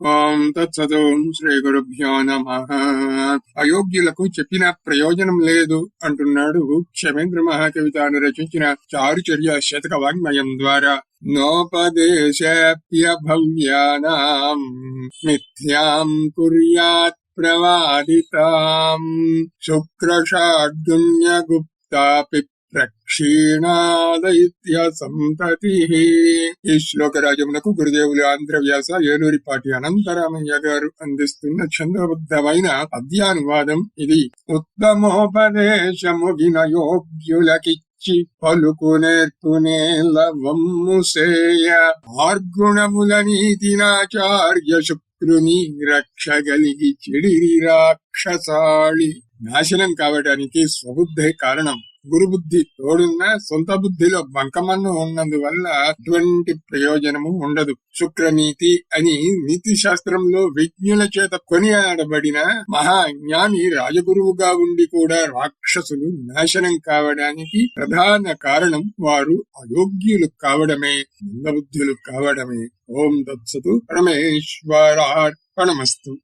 ఓం తత్సతో శ్రీ గురుభ్యో నమ అయోగ్యులకు చెప్పిన ప్రయోజనం లేదు అంటున్నాడు క్షమేంద్ర మహాకవితాను రచించిన చారుచర్య శతక వాంగ్మయం ద్వారా. నోపదేశప్యభవ్యానాం మిథ్యాం కుర్యాత్ ప్రవాదితాం. శుక్రషాడ్గుణ్యగుప్తాపి రక్షీణాదైత్య సంతతి ఈ శ్లోక రాజమునకు గురుదేవులు ఆంధ్ర వ్యాస ఏలూరిపాటి అనంతరామయ్య గారు అందిస్తున్న చంద్రబుద్ధమైన పద్యానువాదం ఇది. ఉత్తమోపదేశము వినయోగ్యులకిచ్చి పలుకు నేర్పునే లవమ్ము సేయ. ఆర్గుణముల నీతినాచార్య శుక్రుని రక్షగలిగి చెడిరి రాక్షసాళి. నాశనం కావడానికి స్వబుద్ధే కారణం. గురుబుద్ధి తోడున్న సొంత బుద్ధిలో బంకమన్ను ఉన్నందువల్ల ఎటువంటి ప్రయోజనము ఉండదు. శుక్రనీతి అని నీతి శాస్త్రంలో విజ్ఞుల చేత కొనియాడబడిన మహాజ్ఞాని రాజగురువుగా ఉండి కూడా రాక్షసులు నాశనం కావడానికి ప్రధాన కారణం వారు అయోగ్యులు కావడమే మందబుద్ధులు కావడమే. ఓం దత్సతు పరమేశ్వరార్పణమస్తు.